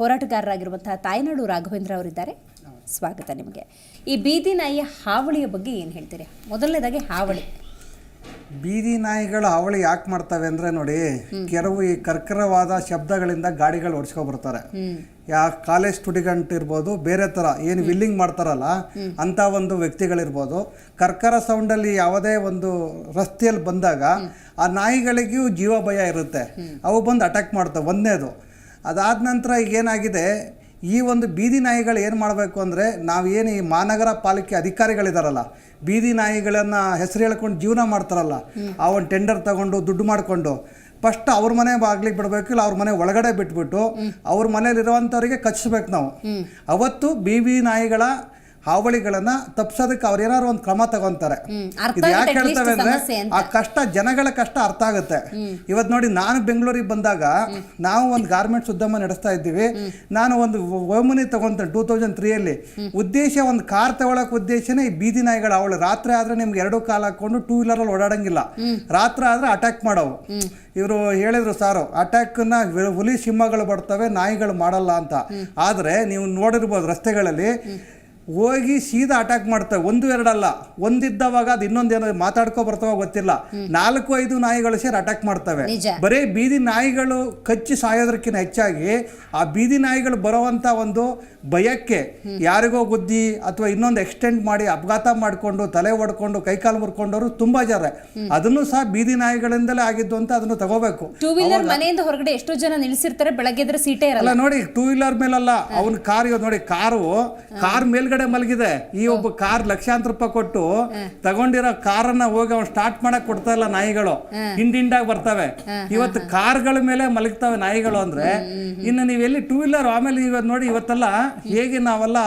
ಹೋರಾಟಗಾರರಾಗಿರುವಂತಹ ತಾಯ್ನಾಡು ರಾಘವೇಂದ್ರ ಅವರಿದ್ದಾರೆ. ಸ್ವಾಗತ ನಿಮಗೆ. ಈ ಬೀದಿ ನಾಯಿಯ ಹಾವಳಿಯ ಬಗ್ಗೆ ಏನು ಹೇಳ್ತೀರಿ? ಮೊದಲನೇದಾಗಿ ಹಾವಳಿ. ಬೀದಿ ನಾಯಿಗಳು ಹಾವಳಿ ಯಾಕೆ ಮಾಡ್ತವೆ ಅಂದರೆ ನೋಡಿ ಕೆಲವು ಈ ಕರ್ಕರವಾದ ಶಬ್ದಗಳಿಂದ ಗಾಡಿಗಳು ಬರ್ತಾರೆ ಯಾ ಕಾಲೇಜ್ ಸ್ಟುಡಿಗಂಟ್ ಇರ್ಬೋದು ಬೇರೆ ಥರ ಏನು ವಿಲ್ಲಿಂಗ್ ಮಾಡ್ತಾರಲ್ಲ ಅಂಥ ಒಂದು ವ್ಯಕ್ತಿಗಳಿರ್ಬೋದು ಕರ್ಕರ ಸೌಂಡಲ್ಲಿ ಯಾವುದೇ ಒಂದು ರಸ್ತೆಯಲ್ಲಿ ಬಂದಾಗ ಆ ನಾಯಿಗಳಿಗೂ ಜೀವ ಭಯ ಇರುತ್ತೆ. ಅವು ಬಂದು ಅಟ್ಯಾಕ್ ಮಾಡ್ತವೆ. ಒಂದನೇದು ಅದಾದ ನಂತರ ಈಗ ಏನಾಗಿದೆ ಈ ಒಂದು ಬೀದಿ ನಾಯಿಗಳು ಏನು ಮಾಡಬೇಕು ಅಂದರೆ ನಾವೇನು ಈ ಮಹಾನಗರ ಪಾಲಿಕೆ ಅಧಿಕಾರಿಗಳಿದಾರಲ್ಲ ಬೀದಿ ನಾಯಿಗಳನ್ನು ಹೆಸರು ಹೇಳ್ಕೊಂಡು ಜೀವನ ಮಾಡ್ತಾರಲ್ಲ ಆ ಒಂದು ಟೆಂಡರ್ ತಗೊಂಡು ದುಡ್ಡು ಮಾಡಿಕೊಂಡು ಫಸ್ಟ್ ಅವ್ರ ಮನೆ ಬಾಗ್ಲಿಗೆ ಬಿಡಬೇಕು ಇಲ್ಲ ಅವ್ರ ಮನೆ ಒಳಗಡೆ ಬಿಟ್ಬಿಟ್ಟು ಅವ್ರ ಮನೇಲಿರುವಂಥವ್ರಿಗೆ ಕಚ್ಚಿಸ್ಬೇಕು ನಾವು. ಅವತ್ತು ಬೀದಿ ನಾಯಿಗಳ ಹಾವಳಿಗಳನ್ನ ತಪ್ಸೋದಕ್ಕೆ ಅವ್ರು ಏನಾದ್ರು ಒಂದು ಕ್ರಮ ತಗೊಂತಾರೆ. ಇದು ಯಾಕೆ ಹೇಳ್ತವೆ ಅಂದ್ರೆ ಆ ಕಷ್ಟ ಜನಗಳ ಕಷ್ಟ ಅರ್ಥ ಆಗುತ್ತೆ. ಇವತ್ತು ನೋಡಿ ನಾನು ಬೆಂಗಳೂರಿಗೆ ಬಂದಾಗ ನಾವು ಒಂದು ಗಾರ್ಮೆಂಟ್ಸ್ ಉದ್ಯಮ ನಡೆಸ್ತಾ ಇದ್ದೀವಿ. ನಾನು ಒಂದು ಓಮನಿ ತಗೊಂತೇನೆ ಟೂ ತೌಸಂಡ್ ತ್ರೀಯಲ್ಲಿ ಉದ್ದೇಶ ಒಂದು ಕಾರ್ ತಗೊಳಕ್ ಉದ್ದೇಶನೇ ಈ ಬೀದಿ ನಾಯಿಗಳು ಅವಳು ರಾತ್ರಿ ಆದ್ರೆ ನಿಮ್ಗೆ ಎರಡು ಕಾಲ ಹಾಕೊಂಡು ಟೂ ವೀಲರಲ್ಲಿ ಓಡಾಡಂಗಿಲ್ಲ. ರಾತ್ರಿ ಆದ್ರೆ ಅಟ್ಯಾಕ್ ಮಾಡೋವು. ಇವರು ಹೇಳಿದ್ರು ಸಾರು ಅಟ್ಯಾಕ್ನ ಹುಲಿ ಸಿಂಹಗಳು ಬರ್ತವೆ ನಾಯಿಗಳು ಮಾಡಲ್ಲ ಅಂತ. ಆದ್ರೆ ನೀವು ನೋಡಿರ್ಬೋದು ರಸ್ತೆಗಳಲ್ಲಿ ಹೋಗಿ ಸೀದಾ ಅಟ್ಯಾಕ್ ಮಾಡ್ತವೆ ಒಂದು ಎರಡಲ್ಲ ಒಂದಿದ್ದವಾಗ ಅದು ಇನ್ನೊಂದೇನೋ ಮಾತಾಡ್ಕೊ ಬರ್ತಾವ ಗೊತ್ತಿಲ್ಲ. ನಾಲ್ಕು ಐದು ನಾಯಿಗಳು ಸೇರಿ ಅಟ್ಯಾಕ್ ಮಾಡ್ತವೆ. ಬರೀ ಬೀದಿ ನಾಯಿಗಳು ಕಚ್ಚಿ ಸಾಯೋದಕ್ಕಿಂತ ಹೆಚ್ಚಾಗಿ ಆ ಬೀದಿ ನಾಯಿಗಳು ಬರುವಂತ ಒಂದು ಭಯಕ್ಕೆ ಯಾರಿಗೋ ಗುದ್ದಿ ಅಥವಾ ಇನ್ನೊಂದು ಎಕ್ಸ್ಟೆಂಡ್ ಮಾಡಿ ಅಪಘಾತ ಮಾಡಿಕೊಂಡು ತಲೆ ಹೊಡ್ಕೊಂಡು ಕೈಕಾಲು ಮುರ್ಕೊಂಡವರು ತುಂಬಾ ಜನ. ಅದನ್ನು ಸಹ ಬೀದಿ ನಾಯಿಗಳಿಂದಲೇ ಆಗಿದ್ದು ಅಂತ ಅದನ್ನು ತಗೋಬೇಕು. ಟೂ ವೀಲರ್ ಮನೆಯಿಂದ ಹೊರಗಡೆ ಎಷ್ಟೋ ಜನ ನಿಲ್ಸಿರ್ತಾರೆ ಬೆಳಗ್ಗೆ ಸೀಟೇ ಇರಲ್ಲ. ಅಲ್ಲ ನೋಡಿ ಟೂ ವೀಲರ್ ಮೇಲಲ್ಲ ಅವನ ಕಾರ್ ನೋಡಿ ಕಾರು ಕಾರ್ ಮೇಲ್ಗಡೆ ಮಲಗಿದೆ. ಈ ಒಬ್ಬ ಕಾರ್ ಲಕ್ಷಾಂತರ ರೂಪಾಯಿ ಕೊಟ್ಟು ತಗೊಂಡಿರೋ ಕಾರನ್ನ ಹೋಗಿ ಅವ್ನು ಸ್ಟಾರ್ಟ್ ಮಾಡಕ್ ಕೊಡ್ತಾ ಇಲ್ಲ ನಾಯಿಗಳು. ಹಿಂದಿಂಡಾಗಿ ಬರ್ತವೆ. ಇವತ್ತು ಕಾರ್ಗಳ ಮೇಲೆ ಮಲಗ್ತಾವೆ ನಾಯಿಗಳು ಅಂದ್ರೆ ಇನ್ನು ನೀವೆಲ್ಲಿ ಎಲ್ಲಿ ಟೂ ವೀಲರ್ ಆಮೇಲೆ ಇವತ್ತು ನೋಡಿ ಇವತ್ತೆಲ್ಲ ಹೇಗೆ ನಾವೆಲ್ಲ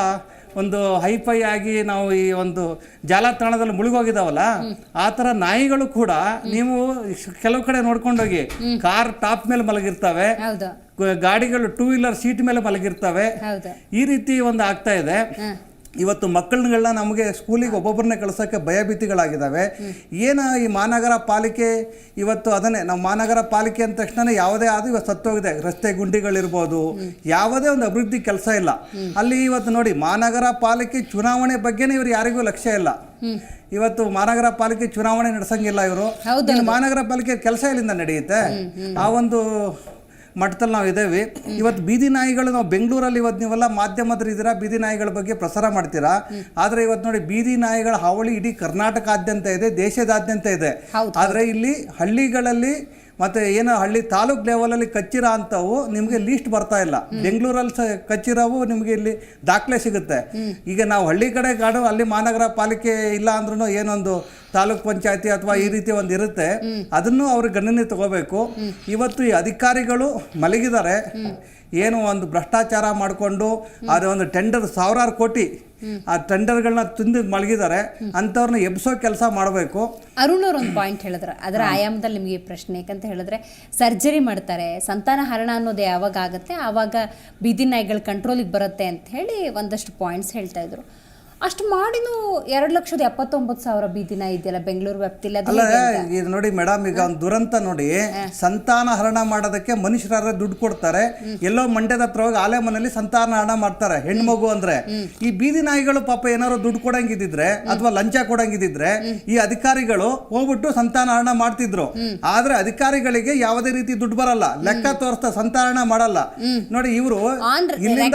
ಒಂದು ಹೈಫೈ ಆಗಿ ನಾವು ಈ ಒಂದು ಜಾಲತಾಣದಲ್ಲಿ ಮುಳುಗೋಗಿದಾವಲ್ಲ ಆ ಥರ ನಾಯಿಗಳು ಕೂಡ ನೀವು ಕೆಲವು ಕಡೆ ನೋಡ್ಕೊಂಡೋಗಿ ಕಾರ್ ಟಾಪ್ ಮೇಲೆ ಮಲಗಿರ್ತವೆ ಗಾಡಿಗಳು ಟೂ ವೀಲರ್ ಸೀಟ್ ಮೇಲೆ ಮಲಗಿರ್ತವೆ. ಈ ರೀತಿ ಒಂದು ಆಗ್ತಾ ಇದೆ. ಇವತ್ತು ಮಕ್ಕಳನ್ನೆಲ್ಲ ನಮಗೆ ಸ್ಕೂಲಿಗೆ ಒಬ್ಬೊಬ್ಬರನ್ನ ಕಳ್ಸೋಕ್ಕೆ ಭಯಭೀತಿಗಳಾಗಿದ್ದಾವೆ. ಏನು ಈ ಮಹಾನಗರ ಪಾಲಿಕೆ ಇವತ್ತು ಅದನ್ನೇ ನಾವು ಮಹಾನಗರ ಪಾಲಿಕೆ ಅಂದ ತಕ್ಷಣ ಯಾವುದೇ ಆದ ಇವತ್ತು ಸತ್ತೋಗಿದೆ. ರಸ್ತೆ ಗುಂಡಿಗಳಿರ್ಬೋದು ಯಾವುದೇ ಒಂದು ಅಭಿವೃದ್ಧಿ ಕೆಲಸ ಇಲ್ಲ. ಅಲ್ಲಿ ಇವತ್ತು ನೋಡಿ ಮಹಾನಗರ ಪಾಲಿಕೆ ಚುನಾವಣೆ ಬಗ್ಗೆನೇ ಇವರು ಯಾರಿಗೂ ಲಕ್ಷ್ಯ ಇಲ್ಲ. ಇವತ್ತು ಮಹಾನಗರ ಪಾಲಿಕೆ ಚುನಾವಣೆ ನಡೆಸಂಗಿಲ್ಲ ಇವರು. ಮಹಾನಗರ ಪಾಲಿಕೆ ಕೆಲಸ ಇಲ್ಲಿಂದ ನಡೆಯುತ್ತೆ? ಆ ಒಂದು ಮಟ್ಟದಲ್ಲಿ ನಾವು ಇದ್ದೇವೆ. ಇವತ್ತು ಬೀದಿ ನಾಯಿಗಳು ನಾವು ಬೆಂಗಳೂರಲ್ಲಿ ಇವತ್ತು ನೀವೆಲ್ಲ ಮಾಧ್ಯಮದ್ರು ಇದ್ದೀರಾ? ಬೀದಿ ನಾಯಿಗಳ ಬಗ್ಗೆ ಪ್ರಸಾರ ಮಾಡ್ತೀರಾ? ಆದರೆ ಇವತ್ತು ನೋಡಿ ಬೀದಿ ನಾಯಿಗಳ ಹಾವಳಿ ಇಡೀ ಕರ್ನಾಟಕಾದ್ಯಂತ ಇದೆ ದೇಶದಾದ್ಯಂತ ಇದೆ. ಆದರೆ ಇಲ್ಲಿ ಹಳ್ಳಿಗಳಲ್ಲಿ ಮತ್ತೆ ಏನು ಹಳ್ಳಿ ತಾಲೂಕ್ ಲೆವೆಲಲ್ಲಿ ಕಚ್ಚಿರ ಅಂಥವು ನಿಮಗೆ ಲೀಸ್ಟ್ ಬರ್ತಾ ಇಲ್ಲ. ಬೆಂಗಳೂರಲ್ಲಿ ಸಹ ಕಚ್ಚಿರವು ನಿಮಗೆ ಇಲ್ಲಿ ದಾಖಲೆ ಸಿಗುತ್ತೆ. ಈಗ ನಾವು ಹಳ್ಳಿ ಕಡೆ ಕಾಡು ಅಲ್ಲಿ ಮಹಾನಗರ ಪಾಲಿಕೆ ಇಲ್ಲ ಅಂದ್ರೂ ಏನೊಂದು ತಾಲೂಕ್ ಪಂಚಾಯತಿ ಅಥವಾ ಈ ರೀತಿ ಒಂದು ಇರುತ್ತೆ. ಅದನ್ನು ಅವ್ರಿಗೆ ಗಣನೆ ತಗೋಬೇಕು. ಇವತ್ತು ಈ ಅಧಿಕಾರಿಗಳು ಮಲಗಿದ್ದಾರೆ. ಏನು ಒಂದು ಭ್ರಷ್ಟಾಚಾರ ಮಾಡಿಕೊಂಡು ಅದೇ ಒಂದು ಟೆಂಡರ್ ಸಾವಿರಾರು ಕೋಟಿ ಆ ಟೆಂಡರ್ಗಳನ್ನ ತಿಂದು ಮಲಗಿದ್ದಾರೆ ಅಂಥವ್ರನ್ನ ಎಬ್ಸೋ ಕೆಲಸ ಮಾಡಬೇಕು. ಅರುಣ್ ಅವ್ರು ಒಂದು ಪಾಯಿಂಟ್ ಹೇಳಿದ್ರು. ಅದರ ಆಯಾಮದಲ್ಲಿ ನಿಮಗೆ ಪ್ರಶ್ನೆ ಯಾಕಂತ ಹೇಳಿದ್ರೆ ಸರ್ಜರಿ ಮಾಡ್ತಾರೆ ಸಂತಾನ ಹರಣ ಅನ್ನೋದು ಯಾವಾಗ ಆಗುತ್ತೆ ಆವಾಗ ಬೀದಿ ನಾಯಿಗಳು ಕಂಟ್ರೋಲಿಗೆ ಬರುತ್ತೆ ಅಂತ ಹೇಳಿ ಒಂದಷ್ಟು ಪಾಯಿಂಟ್ಸ್ ಹೇಳ್ತಾ ಇದ್ರು. ಅಷ್ಟು ಮಾಡಿನೂ ಎರಡು ಲಕ್ಷದ ಎಪ್ಪತ್ತೊಂಬತ್ತು ಸಾವಿರ ಬೀದಿನ ಇದೆಯಲ್ಲ ಬೆಂಗಳೂರು ವ್ಯಾಪ್ತಿಲಿ ಅಲ್ಲ ಇದು ನೋಡಿ ಮೇಡಮ್ ಈಗ ಒಂದು ದುರಂತ ನೋಡಿ ಸಂತಾನ ಹರಣ ಮಾಡೋದಕ್ಕೆ ಮನುಷ್ಯರ ದುಡ್ಡು ಕೊಡ್ತಾರೆ. ಎಲ್ಲೋ ಮಂಡ್ಯದ ಹತ್ರ ಹೋಗಿ ಆಲೆ ಮನೆಯಲ್ಲಿ ಸಂತಾನ ಹರಣ ಮಾಡ್ತಾರೆ ಹೆಣ್ಮಗು ಅಂದ್ರೆ. ಈ ಬೀದಿ ನಾಯಿಗಳು ಪಾಪ ಏನಾದ್ರು ದುಡ್ಡು ಕೊಡಂಗಿದ್ರೆ ಅಥವಾ ಲಂಚ ಕೊಡಂಗಿದ್ರೆ ಈ ಅಧಿಕಾರಿಗಳು ಹೋಗ್ಬಿಟ್ಟು ಸಂತಾನ ಹರಣ ಮಾಡ್ತಿದ್ರು. ಆದ್ರೆ ಅಧಿಕಾರಿಗಳಿಗೆ ಯಾವುದೇ ರೀತಿ ದುಡ್ಡು ಬರಲ್ಲ. ಲೆಕ್ಕ ತೋರಿಸ್ತಾ ಸಂತಾನ ಮಾಡಲ್ಲ. ನೋಡಿ ಇವರು ಇಲ್ಲಿಂದ.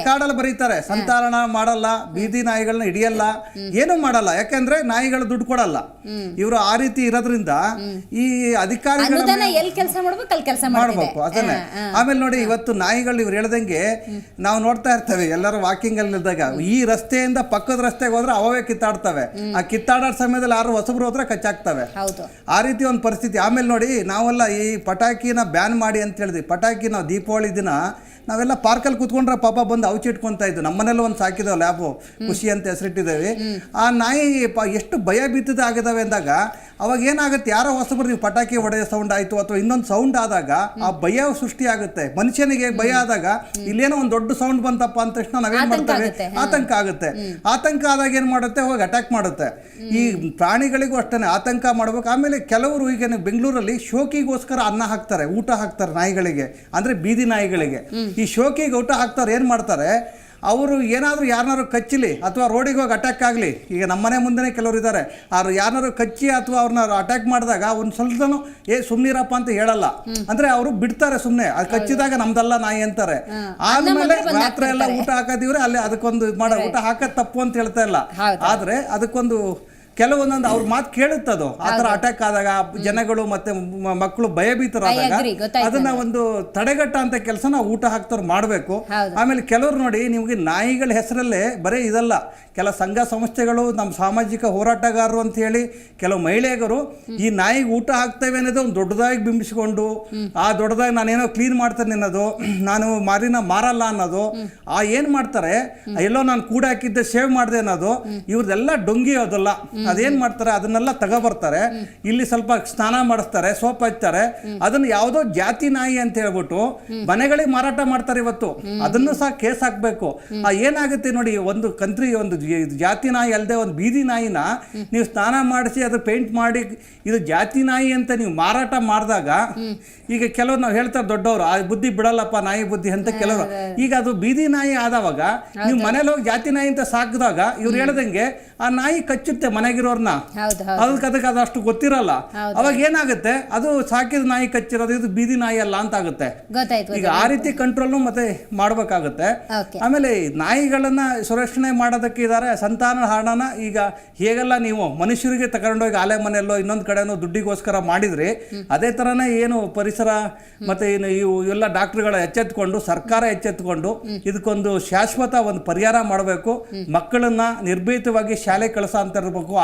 ರೆಕಾರ್ಡಲ್ಲಿ ಬರೀತಾರೆ. ಸಂತಾನ ಮಾಡಲ್ಲ ಬೀದಿ ನಾಯಿಗಳನ್ನ ಹಿಡಿಯಲ್ಲ ಏನು ಮಾಡಲ್ಲ. ಯಾಕಂದ್ರೆ ನಾಯಿಗಳು ದುಡ್ಡು ಕೊಡಲ್ಲ. ಇವರು ಆ ರೀತಿ ಇರೋದ್ರಿಂದ ಈ ಅಧಿಕಾರಿಗಳ ಮಾಡ್ಬೇಕು ಅದನ್ನೇ. ಆಮೇಲೆ ನೋಡಿ ಇವತ್ತು ನಾಯಿಗಳು ಇವ್ರು ಹೇಳ್ದಂಗೆ ನಾವು ನೋಡ್ತಾ ಇರ್ತೇವೆ ಎಲ್ಲರೂ ವಾಕಿಂಗ್ ಅಲ್ಲಿ ಇದ್ದಾಗ ಈ ರಸ್ತೆಯಿಂದ ಪಕ್ಕದ ರಸ್ತೆಗೆ ಹೋದ್ರೆ ಅವೇ ಕಿತ್ತಾಡ್ತವೆ. ಆ ಕಿತ್ತಾಡೋ ಸಮಯದಲ್ಲಿ ಯಾರು ಹೊಸಬ್ರು ಹೋದ್ರೆ ಕಚ್ಚಾಗ್ತವೆ ಆ ರೀತಿ ಒಂದು ಪರಿಸ್ಥಿತಿ. ಆಮೇಲೆ ನೋಡಿ ನಾವೆಲ್ಲ ಈ ಪಟಾಕಿನ ಬ್ಯಾನ್ ಮಾಡಿ ಅಂತ ಹೇಳಿದ್ವಿ. ಪಟಾಕಿ ನಾವು ದೀಪಾವಳಿ ದಿನ ನಾವೆಲ್ಲ ಪಾರ್ಕಲ್ಲಿ ಕುತ್ಕೊಂಡ್ರೆ ಪಾಪ ಬಂದು ಅವಚಿ ಇಟ್ಕೊಂತ ಇದ್ದು ನಮ್ಮನೆಲ್ಲ ಒಂದು ಸಾಕಿದ್ದೇವೆ ಲ್ಯಾಬು ಖುಷಿ ಅಂತ ಹೆಸರಿಟ್ಟಿದ್ದೇವೆ. ಆ ನಾಯಿ ಪ ಎಷ್ಟು ಭಯ ಆಗಿದಾವೆ ಅಂದಾಗ ಅವಾಗ ಏನಾಗುತ್ತೆ? ಯಾರೋ ಹೊಸಬರು ನೀವು ಪಟಾಕಿ ಹೊಡೆಯೋ ಸೌಂಡ್ ಆಯ್ತು ಅಥವಾ ಇನ್ನೊಂದು ಸೌಂಡ್ ಆದಾಗ ಆ ಭಯ ಸೃಷ್ಟಿ ಆಗುತ್ತೆ. ಮನುಷ್ಯನಿಗೆ ಭಯ ಆದಾಗ ಇಲ್ಲೇನೋ ಒಂದು ದೊಡ್ಡ ಸೌಂಡ್ ಬಂತಪ್ಪ ಅಂದ ತಕ್ಷಣ ನಾವೇನ್ ಮಾಡ್ತೇವೆ? ಆತಂಕ ಆಗುತ್ತೆ. ಆತಂಕ ಆದಾಗ ಏನ್ ಮಾಡುತ್ತೆ? ಹೋಗಿ ಅಟ್ಯಾಕ್ ಮಾಡುತ್ತೆ. ಈ ಪ್ರಾಣಿಗಳಿಗೂ ಅಷ್ಟೇ ಆತಂಕ ಮಾಡ್ಬೇಕು. ಆಮೇಲೆ ಕೆಲವರು ಈಗ ಬೆಂಗಳೂರಲ್ಲಿ ಶೋಕಿಗೋಸ್ಕರ ಅನ್ನ ಹಾಕ್ತಾರೆ ಊಟ ಹಾಕ್ತಾರೆ ನಾಯಿಗಳಿಗೆ. ಅಂದ್ರೆ ಬೀದಿ ನಾಯಿಗಳಿಗೆ. ಈ ಶೋಕಿಗೆ ಊಟ ಹಾಕ್ತಾರೆ ಏನ್ ಮಾಡ್ತಾರೆ? ಅವರು ಏನಾದರೂ ಯಾರನ್ನಾರು ಕಚ್ಚಲಿ ಅಥವಾ ರೋಡಿಗೆ ಹೋಗಿ ಅಟ್ಯಾಕ್ ಆಗಲಿ ಈಗ ನಮ್ಮನೆ ಮುಂದೆನೇ ಕೆಲವರು ಇದ್ದಾರೆ ಅವ್ರು ಯಾರನ್ನಾರು ಕಚ್ಚಿ ಅಥವಾ ಅವ್ರನ್ನ ಅಟ್ಯಾಕ್ ಮಾಡಿದಾಗ ಒಂದು ಸ್ವಲ್ಪನೂ ಏ ಸುಮ್ಮನಿರಪ್ಪ ಅಂತ ಹೇಳಲ್ಲ. ಅಂದ್ರೆ ಅವರು ಬಿಡ್ತಾರೆ ಸುಮ್ಮನೆ ಅದು ಕಚ್ಚಿದಾಗ ನಮ್ದಲ್ಲ ನಾಯಿ ಅಂತಾರೆ. ಆಮೇಲೆ ರಾತ್ರಿ ಎಲ್ಲ ಊಟ ಹಾಕೋದಿವ್ರೆ ಅಲ್ಲಿ ಅದಕ್ಕೊಂದು ಮಾಡ ಊಟ ಹಾಕೋದು ತಪ್ಪು ಅಂತ ಹೇಳ್ತಾ ಇಲ್ಲ. ಆದ್ರೆ ಅದಕ್ಕೊಂದು ಕೆಲವೊಂದೊಂದು ಅವ್ರ ಮಾತು ಕೇಳುತ್ತದು ಆ ಥರ ಅಟ್ಯಾಕ್ ಆದಾಗ ಜನಗಳು ಮತ್ತೆ ಮಕ್ಕಳು ಭಯಭೀತರಾದಾಗ ಅದನ್ನ ಒಂದು ತಡೆಗಟ್ಟ ಅಂತ ಕೆಲಸ ನಾವು ಊಟ ಹಾಕ್ತವ್ರು ಮಾಡಬೇಕು. ಆಮೇಲೆ ಕೆಲವರು ನೋಡಿ ನಿಮಗೆ ನಾಯಿಗಳ ಹೆಸರಲ್ಲೇ ಬರೀ ಇದಲ್ಲ. ಕೆಲ ಸಂಘ ಸಂಸ್ಥೆಗಳು ನಮ್ಮ ಸಾಮಾಜಿಕ ಹೋರಾಟಗಾರರು ಅಂತ ಹೇಳಿ ಕೆಲವು ಮಹಿಳೆಯರು ಈ ನಾಯಿಗೆ ಊಟ ಹಾಕ್ತೇವೆ ಅನ್ನೋದು ಒಂದು ದೊಡ್ಡದಾಗಿ ಬಿಂಬಿಸಿಕೊಂಡು ಆ ದೊಡ್ಡದಾಗಿ ನಾನೇನೋ ಕ್ಲೀನ್ ಮಾಡ್ತೇನೆ ಅನ್ನೋದು ನಾನು ಮಾರಿನ ಮಾರಲ್ಲ ಅನ್ನೋದು ಆ ಏನು ಮಾಡ್ತಾರೆ ಎಲ್ಲೋ ನಾನು ಕೂಡ ಹಾಕಿದ್ದೆ ಸೇವ್ ಮಾಡಿದೆ ಅನ್ನೋದು ಇವ್ರದೆಲ್ಲ ಡೊಂಗಿ ಅದಲ್ಲ. ಅದೇನ್ ಮಾಡ್ತಾರೆ? ಅದನ್ನೆಲ್ಲ ತಗೊಬರ್ತಾರೆ. ಇಲ್ಲಿ ಸ್ವಲ್ಪ ಸ್ನಾನ ಮಾಡಿಸ್ತಾರೆ ಸೋಪ್ ಹಚ್ತಾರೆ. ಅದನ್ನ ಯಾವುದೋ ಜಾತಿ ನಾಯಿ ಅಂತ ಹೇಳ್ಬಿಟ್ಟು ಮನೆಗಳಿಗೆ ಮಾರಾಟ ಮಾಡ್ತಾರೆ ಇವತ್ತು. ಅದನ್ನು ಸಹ ಕೇಸ್ ಹಾಕ್ಬೇಕು. ಆ ಏನಾಗುತ್ತೆ ನೋಡಿ ಒಂದು ಕಂತ್ರಿ ಒಂದು ಜಾತಿ ನಾಯಿ ಅಲ್ಲದೆ ಒಂದು ಬೀದಿ ನಾಯಿನ ನೀವು ಸ್ನಾನ ಮಾಡಿಸಿ ಅದು ಪೇಂಟ್ ಮಾಡಿ ಇದು ಜಾತಿ ನಾಯಿ ಅಂತ ನೀವು ಮಾರಾಟ ಮಾಡಿದಾಗ ಈಗ ಕೆಲವರು ನಾವು ಹೇಳ್ತಾರೆ ದೊಡ್ಡವರು ಆ ಬುದ್ಧಿ ಬಿಡಲ್ಲಪ್ಪ ನಾಯಿ ಬುದ್ಧಿ ಅಂತ ಕೆಲವರು. ಈಗ ಅದು ಬೀದಿ ನಾಯಿ ಆದವಾಗ ನೀವು ಮನೇಲಿ ಹೋಗಿ ಜಾತಿ ನಾಯಿ ಅಂತ ಸಾಕಿದಾಗ ಇವ್ರು ಹೇಳ್ದಂಗೆ ಆ ನಾಯಿ ಕಚ್ಚುತ್ತೆ ಮನೆಗಿರೋರ್ನ ಹೌದು ಅದಕ್ಕೆ ಅದಕ್ಕೆ ಅದಷ್ಟು ಗೊತ್ತಿರಲ್ಲ. ಅವಾಗ ಏನಾಗುತ್ತೆ? ಅದು ಸಾಕಿದ ನಾಯಿ ಕಚ್ಚಿರೋದು ಇದು ಬೀದಿ ನಾಯಿ ಅಲ್ಲ ಅಂತ ಆಗುತ್ತೆ ಈಗ ಆ ರೀತಿ ಕಂಟ್ರೋಲ್ನು ಮತ್ತೆ ಮಾಡಬೇಕಾಗುತ್ತೆ. ಆಮೇಲೆ ನಾಯಿಗಳನ್ನ ಸುರಕ್ಷಣೆ ಮಾಡೋದಕ್ಕೆ ಇದಾರೆ ಸಂತಾನ ಹಣನ ಈಗ ಹೇಗೆಲ್ಲ ನೀವು ಮನುಷ್ಯರಿಗೆ ತಗೊಂಡೋಗಿ ಆಲೆ ಮನೆಯಲ್ಲೋ ಇನ್ನೊಂದು ಕಡೆನೋ ದುಡ್ಡಿಗೋಸ್ಕರ ಮಾಡಿದ್ರಿ ಅದೇ ತರನೇ ಏನು ಪರಿಸರ ಮತ್ತೆ ಏನು ಇವು ಎಲ್ಲ ಡಾಕ್ಟರ್ಗಳ ಎಚ್ಚೆತ್ಕೊಂಡು ಸರ್ಕಾರ ಎಚ್ಚೆತ್ಕೊಂಡು ಇದಕ್ಕೊಂದು ಶಾಶ್ವತ ಒಂದು ಪರಿಹಾರ ಮಾಡಬೇಕು. ಮಕ್ಕಳನ್ನ ನಿರ್ಭೀತವಾಗಿ ಶಾಲೆ ಕಳಸ ಅಂತ ಇರಬೇಕು.